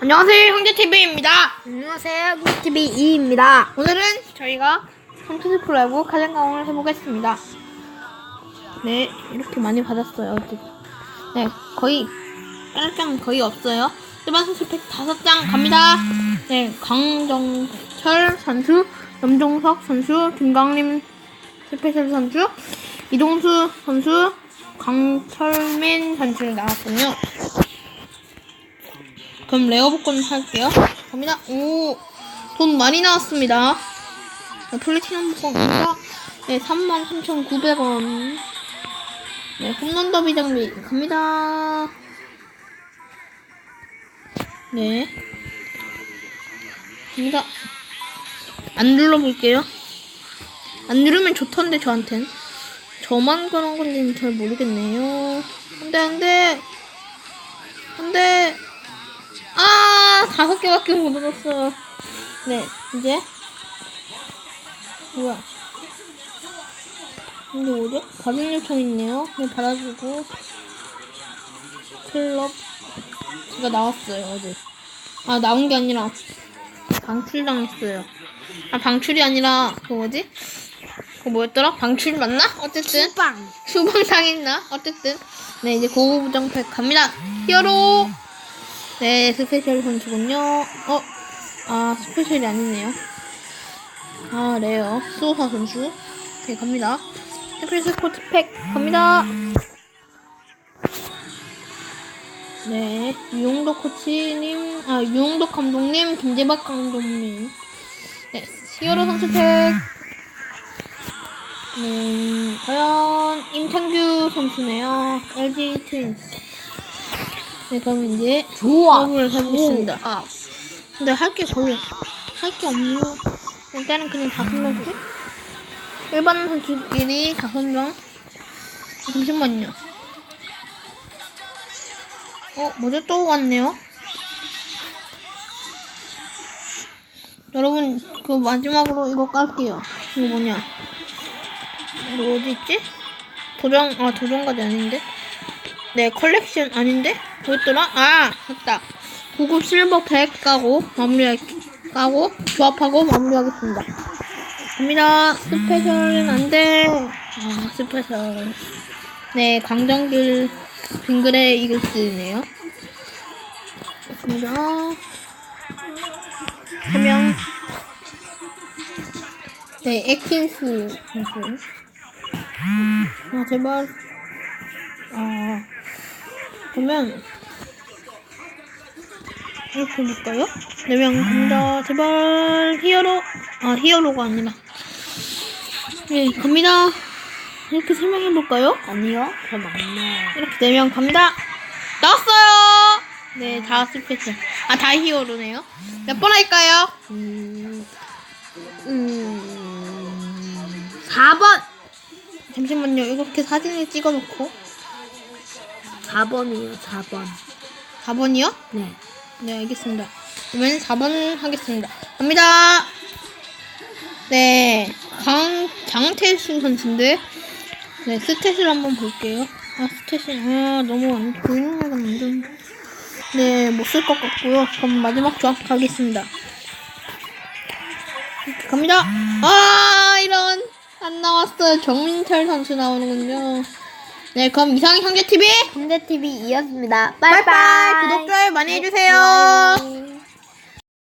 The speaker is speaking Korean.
안녕하세요, 형제TV입니다. 안녕하세요, TV 2입니다. 오늘은 저희가 삼투스 프로야구 가장 강을 해보겠습니다. 네, 이렇게 많이 받았어요. 어제. 네, 거의, 깔짱 거의 없어요. 일반 선수 팩 다섯 장 갑니다. 네, 강정철 선수, 염종석 선수, 김강림 스페셜 선수, 이동수 선수, 강철민 선수 나왔군요. 그럼 레어 복권 할게요. 갑니다. 오, 돈 많이 나왔습니다. 네, 플래티넘 복권입니다. 네, 33,900원. 네, 홈런 더비 장비 갑니다. 네. 갑니다. 안 눌러볼게요. 안 누르면 좋던데, 저한텐. 저만 그런 건지는 잘 모르겠네요. 안 돼, 안 돼. 안 돼. 아, 다섯 개밖에 못 얻었어요. 네, 이제. 뭐야. 이게 뭐죠? 과금 요청 있네요. 네, 받아주고. 클럽. 제가 나왔어요, 어제. 아, 나온 게 아니라. 방출당했어요. 아, 방출이 아니라, 그 뭐지? 그거 뭐였더라? 방출 맞나? 어쨌든. 빵. 수방 당했나? 어쨌든. 네, 이제 고부정팩 갑니다. 히어로! 네, 스페셜 선수군요. 어, 아, 스페셜이 아니네요. 아, 레어. 수호사 선수. 네, 갑니다. 스페셜 코트팩 갑니다. 네, 유용덕 코치님, 아, 유용덕 감독님, 김재박 감독님. 네, 히어로 선수 팩. 음, 과연 임창규 선수네요. LG 트윈스. 네, 그럼 이제 좋아. 수업을 해보겠습니다. 아, 근데 할 게 거의 할게 없네요. 일단은 그냥 다섯 명씩. 일반 선수끼리 다섯 명. 잠시만요. 어, 뭐죠? 또 왔네요. 여러분, 그 마지막으로 이거 깔게요. 이거 뭐냐? 이거 어디 있지? 도전, 아, 도전까지 아닌데? 네, 컬렉션 아닌데? 뭐였더라? 아, 맞다. 고급 실버 100 까고, 마무리, 까고, 조합하고 마무리하겠습니다. 갑니다. 스페셜은 안 돼. 아, 스페셜. 네, 강정길, 빙그레 이글스네요. 좋습니다. 한 명. 네, 에킨스 선수. 아, 제발. 아, 그러면, 이렇게 볼까요? 네명 갑니다. 제발, 히어로. 아, 히어로가 아니라. 네, 갑니다. 이렇게 설명해 볼까요? 아니요. 저 맞네. 이렇게 네 명 갑니다. 나왔어요! 네, 다 스페셜. 아, 다 히어로네요. 몇 번 할까요? 음, 음, 4번. 잠시만요. 이렇게 사진을 찍어놓고. 4번이에요, 4번. 4번이요? 네. 네, 알겠습니다. 그러면 4번 하겠습니다. 갑니다! 네, 강, 장태수 선수인데, 네, 스탯을 한번 볼게요. 아, 스탯이, 아, 너무 안, 보이는 안 좋은데. 네, 못 쓸 것 같고요. 그럼 마지막 조합 가겠습니다. 이렇게 갑니다! 아, 이런, 안 나왔어요. 정민철 선수 나오는군요. 네, 그럼 이상 형제TV! 홍대 TV 2였습니다. 빠이빠이! 구독, 좋아요 많이 해주세요! 네.